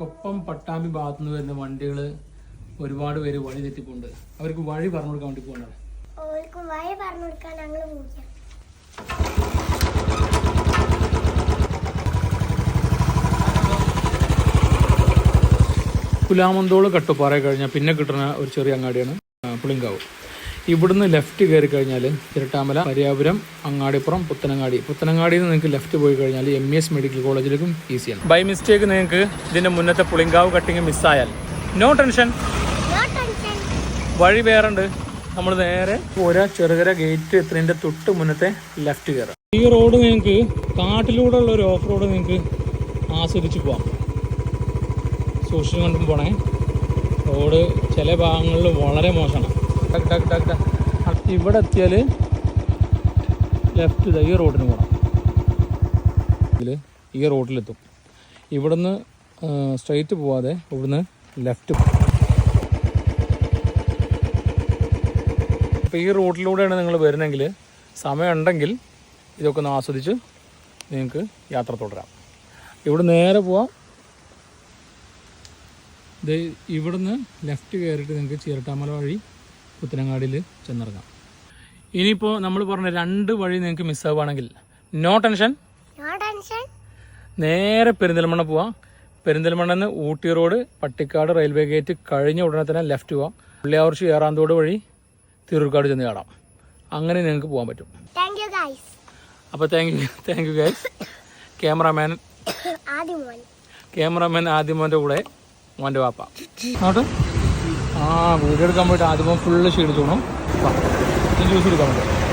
കൊപ്പം പട്ടാമ്പി ഭാഗത്തു നിന്ന് വരുന്ന വണ്ടികൾ ഒരുപാട് പേര് വഴി തെറ്റിപ്പോണ്ട്. അവർക്ക് വഴി പറഞ്ഞു കൊടുക്കാൻ വേണ്ടി ഓർക്ക് വഴി പറഞ്ഞു കൊടുക്കാൻ ഞങ്ങൾ പുലാമന്തോൾ കട്ടുപാറ കഴിഞ്ഞാൽ പിന്നെ കിട്ടുന്ന ഒരു ചെറിയ അങ്ങാടിയാണ് പുളിങ്കാവ്. ഇവിടുന്ന് ലെഫ്റ്റ് കയറി കഴിഞ്ഞാൽ തിരുട്ടാമല പരിയാപുരം അങ്ങാടിപ്പുറം പുത്തനങ്ങാടി. പുത്തനങ്ങാടിയിൽ നിന്ന് നിങ്ങൾക്ക് ലെഫ്റ്റ് പോയി കഴിഞ്ഞാൽ എം ഇ എസ് മെഡിക്കൽ കോളേജിലേക്കും ഈസിയാണ് ബൈ മിസ്റ്റേക്ക് നിങ്ങൾക്ക് ഇതിന്റെ മുന്നത്തെ പുളിങ്കാവ് കട്ടിങ് മിസ്സായാൽ നോ ടെൻഷൻ നോ ടെൻഷൻ വഴി വേറുണ്ട്. നമ്മൾ നേരെ ഒരാ ചെറുകര ഗേറ്റ് എത്തുന്നതിന്റെ തൊട്ട് മുന്നത്തെ ലെഫ്റ്റ് കയറാം. ഈ റോഡ് നിങ്ങൾക്ക് കാട്ടിലൂടെ ഉള്ള ഒരു ഓഫ് റോഡ് നിങ്ങൾക്ക് ആസ്വദിച്ച് പോവാം. സൂക്ഷിച്ചു കൊണ്ടും പോണേ. റോഡ് ചില ഭാഗങ്ങളിൽ വളരെ മോശമാണ്. ഇവിടെ എത്തിയാൽ ലെഫ്റ്റ് ഈ റോഡിന് പോകണം ഇതിൽ ഈ റോഡിലെത്തും ഇവിടുന്ന് സ്ട്രൈറ്റ് പോവാതെ ഇവിടുന്ന് ലെഫ്റ്റ് അപ്പോൾ ഈ റൂട്ടിലൂടെയാണ് നിങ്ങൾ വരുന്നതെങ്കിൽ സമയമുണ്ടെങ്കിൽ ഇതൊക്കെ ഒന്ന് ആസ്വദിച്ച് നിങ്ങൾക്ക് യാത്ര തുടരാം. ഇവിടെ നേരെ പോവാം. ഇത് ഇവിടുന്ന് ലെഫ്റ്റ് കയറിയിട്ട് നിങ്ങൾക്ക് ചിരട്ടാമല വഴി പുത്തനങ്ങാടിയിൽ ചെന്നിറങ്ങാം. ഇനിയിപ്പോൾ നമ്മൾ പറഞ്ഞ രണ്ട് വഴി നിങ്ങൾക്ക് മിസ്സാവുകയാണെങ്കിൽ നോ ടെൻഷൻ നേരെ പെരിന്തൽമണ്ണ പോവാം. പെരിന്തൽമണ്ണന്ന് Ooty road Pattikkad railway gate കഴിഞ്ഞ ഉടനെ തന്നെ ലെഫ്റ്റ് പോവാം. പുള്ളിയാവർച്ചി ഏറാന്തോട് വഴി തിരൂർക്കാട് ചെന്ന് കാണാം അങ്ങനെ നിങ്ങൾക്ക് പോകാൻ പറ്റും. അപ്പോൾ thank you thank you guys cameraman ആദ്യം മോന്റെ ക്യാമറാമാൻ കൂടെ മോന്റെ വാപ്പ. അങ്ങോട്ട് ആ വീഡിയോ എടുക്കാൻ പോയിട്ട് ആദ്യം ഫുള്ള് ഷീഡ് പോകണം ജ്യൂസ് എടുക്കാൻ പറ്റും